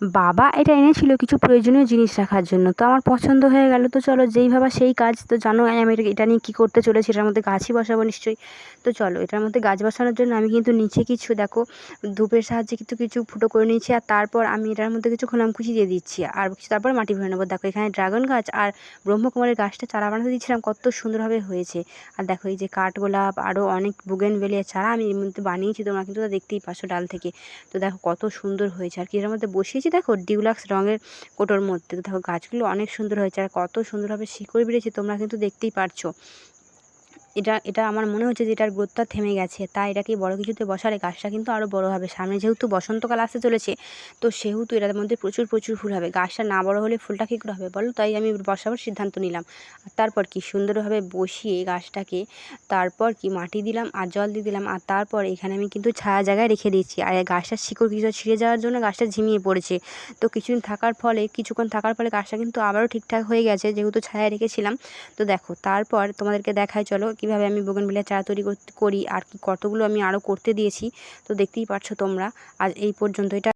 বাবা, এটা এনেছিল কিছু প্রয়োজনীয় জিনিস রাখার জন্য। তো আমার পছন্দ হয়ে গেল। তো চলো, যেই ভাবা সেই কাজ। তো জানোই আমি এটা নিয়ে কী করতে চলেছি, এটার মধ্যে গাছই বসাবো নিশ্চয়ই। তো চলো, এটার মধ্যে গাছ বসানোর জন্য আমি কিন্তু নিচে কিছু, দেখো, ধূপের সাহায্যে কিন্তু কিছু ফুটো করে নিয়েছি। আর তারপর আমি এটার মধ্যে কিছু খোলামকুচি দিয়ে দিচ্ছি। আর কিছু তারপর মাটি ভরে নেব। দেখো, এখানে ড্রাগন গাছ আর ব্রহ্মকুমারের গাছটা চারা বানাতে দিয়েছিলাম। কত সুন্দরভাবে হয়েছে। আর দেখো, এই যে কাঠগোলাপ আরও অনেক বুগেনভেলিয়া চারা আমি এর মধ্যে বানিয়েছি। তোমরা কিন্তু দেখতেই পাচ্ছ ডাল থেকে। তো দেখো, কত সুন্দর হয়েছে। আর কি এর মধ্যে বসিয়েছি দেখো ডিউলাক্স রঙের কোটোর মধ্যে, তো দেখো গাছগুলো অনেক সুন্দর হয়েছে আর কত সুন্দরভাবে শিকড় বেড়েছে, তোমরা কিন্তু দেখতেই পারছ। এটা এটা আমার মনে হচ্ছে যে এটার গ্রোথটা থেমে গেছে। তাই এটাকে বড় কিছুতে বসালে গাছটা কিন্তু আরও বড় হবে। সামনে যেহেতু বসন্তকাল আসতে চলেছে, তো সেহেতু এটার মধ্যে প্রচুর প্রচুর ফুল হবে। গাছটা না বড় হলে ফুলটা কী করে হবে বলো? তাই আমি বসাবার সিদ্ধান্ত নিলাম। আর তারপর কি সুন্দরভাবে বসিয়ে গাছটাকে তারপর কি মাটি দিলাম আর জল দিয়ে দিলাম। আর তারপর এখানে আমি কিন্তু ছায়া জায়গায় রেখে দিয়েছি। আর গাছটার শিকড় কিছুটা ছিঁড়ে যাওয়ার জন্য গাছটা ঝিমিয়ে পড়েছে। তো কিছুদিন থাকার ফলে, কিছুক্ষণ থাকার ফলে গাছটা কিন্তু আবারও ঠিকঠাক হয়ে গেছে, যেহেতু ছায়ায় রেখেছিলাম। তো দেখো, তারপর তোমাদেরকে দেখায়, চলো কীভাবে আমি বোগেনভেলিয়ার চারা তৈরি করি আর কি কতগুলো আমি আরও করতে দিয়েছি, তো দেখতেই পারছ তোমরা। আজ এই পর্যন্ত এটা